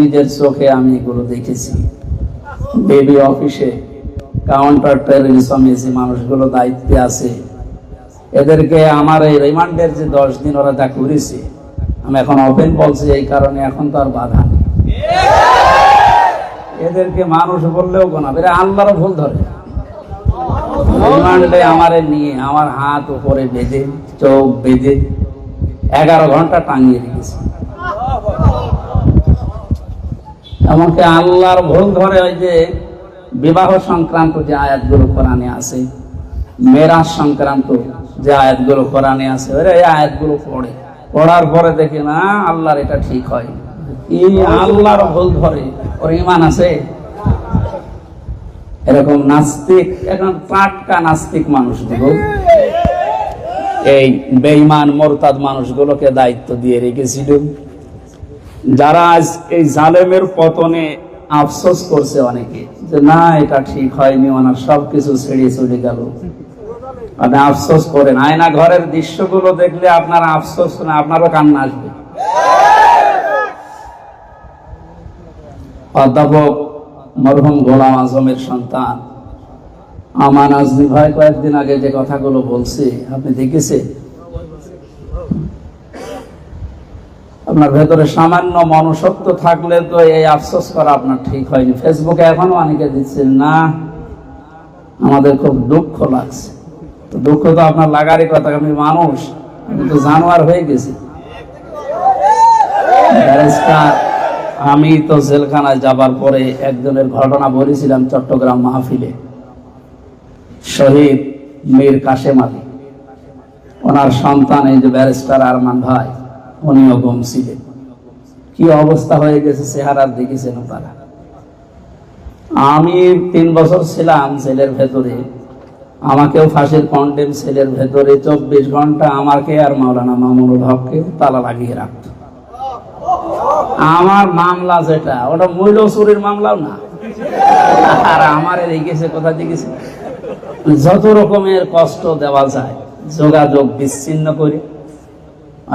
নিজের চোখে আমি এগুলো দেখেছি। বেবি অফিসে কাউন্টার মানুষগুলো দায়িত্বে আছে, এদেরকে আমার এই রিমান্ডের যে দশ দিন ওরা করেছে, আমি এখন ওপেন বলছি, এই কারণে এখন তো আর বাধা এদেরকে মানুষ বললেও গোনা, এরা আল্লাহরও ভুল ধরে। রিমান্ডে আমারে নিয়ে আমার হাত উপরে বেঁধে, চোখ বেঁধে এগারো ঘণ্টা টাঙিয়ে রেখেছে। এমনকি আল্লাহর ভুল ধরে ওই যে বিবাহ সংক্রান্ত যে আয়াতগুলো কোরআনে আছে, মেরাজ সংক্রান্ত যে আয়াতগুলো কোরআনে আছে, ওরা এই আয়াতগুলো পড়ে। পড়ার পরে দেখে, না, আল্লাহর এটা ঠিক হয়। এই আল্লাহর ভুল ধরে? ওর ইমান আছে? এরকম নাস্তিক এখন টাটকা নাস্তিক মানুষ দিব এই বেঈমান, মোরতাদ মানুষগুলোকে দায়িত্ব দিয়ে রেখেছিল। যারা আজ এই জালেমের পতনে আফসোস করছে অনেকে, যে না, এটা ঠিক হয়নি, ওনার সবকিছু ছেড়ে চলে গেল। আপনি আফসোস করেন। আয়না ঘরের দৃশ্যগুলো দেখলে আপনার আফসোস না, আপনারও কান্না আসবে। অধ্যাপক মরহুম গোলাম আজমের সন্তান। আমান আজমি ভাই কয়েকদিন আগে যে কথাগুলো বলছে, আপনি দেখেছেন? আপনার ভেতরে সামান্য মনুষ্যত্ব থাকলে তো এই আফসোস করা আপনার ঠিক হয়নি। ফেসবুকে এখনও অনেকে দিচ্ছেন, না, আমাদের খুব দুঃখ লাগছে। তো দুঃখ তো আপনার লাগারই কথা, আমি মানুষ, আমি তো জানোয়ার হয়ে গেছি। ব্যারিস্টার, আমি তো জেলখানায় যাবার পরে একজনের ঘটনা বলেছিলাম চট্টগ্রাম মাহফিলে। শহীদ মীর কাশেম আলী। ওনার সন্তান এই যে ব্যারিস্টার আরমান ভাই। উনিও গম ছিলেন কি অবস্থা হয়ে গেছে দেখেছেন আমি তিন বছর ছিলাম ভেতরে। আমাকেও ভেতরে। চব্বিশ ঘণ্টা আমাকে আর মাওলানা মামুনুল হককে তালা লাগিয়ে রাখত। আমার মামলা যেটা, ওটা মূল্য চুরির মামলাও না। আর আমার রেখেছে কোথা দেখেছে যত রকমের কষ্ট দেওয়া যায়, যোগাযোগ বিচ্ছিন্ন করে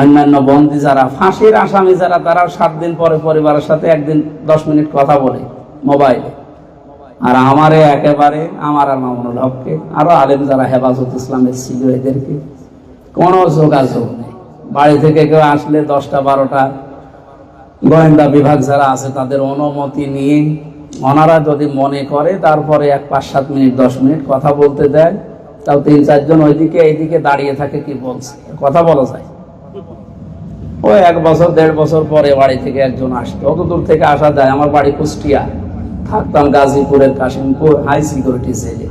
অন্যান্য বন্দী যারা, ফাঁসির আসামি যারা, তারা সাত দিন পরে পরিবারের সাথে একদিন দশ মিনিট কথা বলে মোবাইলে। আর আমারে একেবারে, আমার আর মামুনুল হককে, আরও আলেম যারা হেফাজত ইসলামের ছিল এদেরকে কোনো যোগাযোগ নেই। বাড়ি থেকে কেউ আসলে দশটা, বারোটা গোয়েন্দা বিভাগ যারা আছে, তাদের অনুমতি নিয়ে ওনারা যদি মনে করে, তারপরে এক, পাঁচ, সাত মিনিট, দশ মিনিট কথা বলতে দেয়, তাও তিন, চারজন ওইদিকে, এইদিকে দাঁড়িয়ে থাকে কি বলছে? কথা বলা যায়। ওই এক বছর, দেড় বছর পরে বাড়ি থেকে একজন আসতো। অত দূর থেকে আসা যায়। আমার বাড়ি কুষ্টিয়া। থাকতাম গাজীপুরের কাশিমপুর হাই সিকিউরিটি জেলে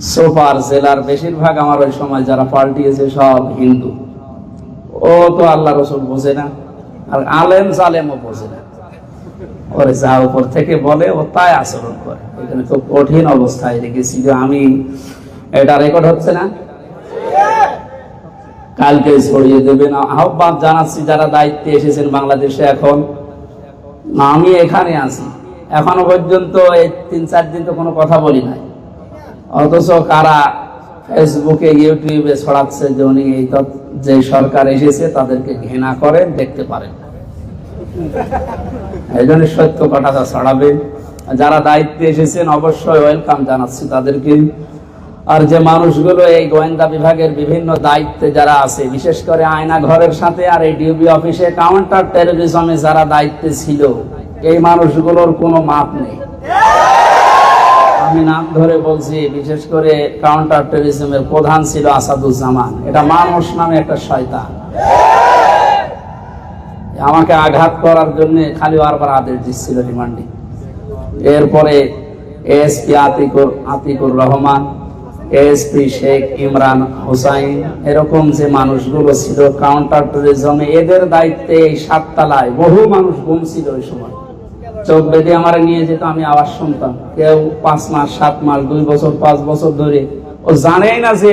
সোপার জেলার বেশিরভাগ আমার ওই সময় যারা পাল্টিয়েছে সব হিন্দু। ও তো আল্লাহ রসুল বোঝে না। আর আলেম জালেমও বোঝে না। ওরে যা উপর থেকে বলে, ও তাই আচরণ করে। এখানে খুব কঠিন অবস্থায় রেখেছি যে আমি, এটা রেকর্ড হচ্ছে না? কালকে ছড়িয়ে দেবেন আহ্বান জানাচ্ছি যারা দায়িত্বে এসেছেন বাংলাদেশে এখন। আমি এখানে আছি। এখনও পর্যন্ত এই তিন, চার দিন তো কোনো কথা বলি নাই। অথচ কারা ফেসবুকে, ইউটিউবে ছড়াচ্ছে যে উনি এই যে সরকার এসেছে তাদেরকে ঘৃণা করেন, দেখতে পারেন। এই জন্য সত্য কথাটা ছড়াবেন। যারা দায়িত্বে এসেছেন, অবশ্যই ওয়েলকাম জানাচ্ছি তাদেরকে। আর যে মানুষগুলো এই গোয়েন্দা বিভাগের বিভিন্ন দায়িত্বে যারা আছে, বিশেষ করে আয়না ঘরের সাথে আর এই ডিউবি অফিসে কাউন্টার টেরোরিজমে যারা দায়িত্বে ছিল, এই মানুষগুলোর কোনো মাপ নেই। আমি নাম ধরে বলছি, বিশেষ করে কাউন্টার টেরোরিজমের প্রধান ছিল আসাদুজ্জামান। এটা মানুষ নামে একটা শয়তান। আমাকে আঘাত করার জন্য খালি বারবার আদেশ দিচ্ছিল রিমান্ডে। এরপরে এসপি আতিকুর আতিকুর রহমান এসপি শেখ ইমরান হুসাইন এরকম যে মানুষগুলো ছিল কাউন্টার ট্যুরিজমে এদের দায়িত্বে এই সাততলায় বহু মানুষ গুম ছিল ওই সময়। চোখ বেঁধে আমার নিয়ে যেত, আমি আওয়াজ শুনতাম। কেউ পাঁচ মাস, সাত মাস, দুই বছর, পাঁচ বছর ধরে। ও জানেই না যে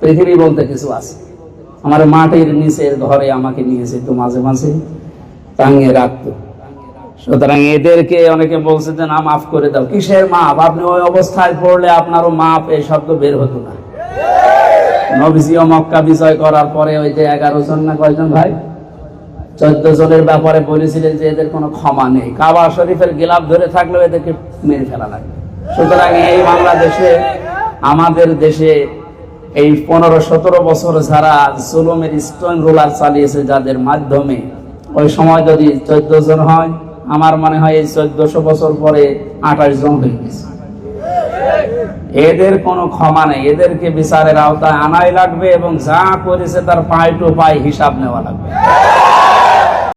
পৃথিবী বলতে কিছু আছে। আমার মাটির নিচের ঘরে আমাকে নিয়ে যেত মাঝে মাঝে, টাঙিয়ে রাখতো। সুতরাং এদেরকে অনেকে বলছে যে, না, মাফ করে দাও। কিসের মাপ? আপনি ওই অবস্থায় পড়লে আপনারও মাপ, এই শব্দ বের হতো না। নবীজিও মক্কা বিজয় করার পরে ওই যে এগারো জন না কয়জন ভাই? চোদ্দ জনের ব্যাপারে বলেছিলেন যে, এদের কোনো ক্ষমা নেই। কাবা শরীফের গিলাপ ধরে থাকলেও এদেরকে মেরে ফেলা লাগবে সুতরাং এই বাংলাদেশে, আমাদের দেশে এই পনেরো সতেরো বছর যারা জুলুমের স্টোন রোলার চালিয়েছে, যাদের মাধ্যমে ওই সময় যদি চোদ্দ জন হয় আমার মনে হয় এই চোদ্দশো বছর পরে আঠাশ জন হয়ে গেছে। এদের কোনো ক্ষমা নেই। এদেরকে বিচারের আওতায় আনাই লাগবে এবং যা করেছে তার পায়ে টু পায়ে হিসাব নেওয়া লাগবে।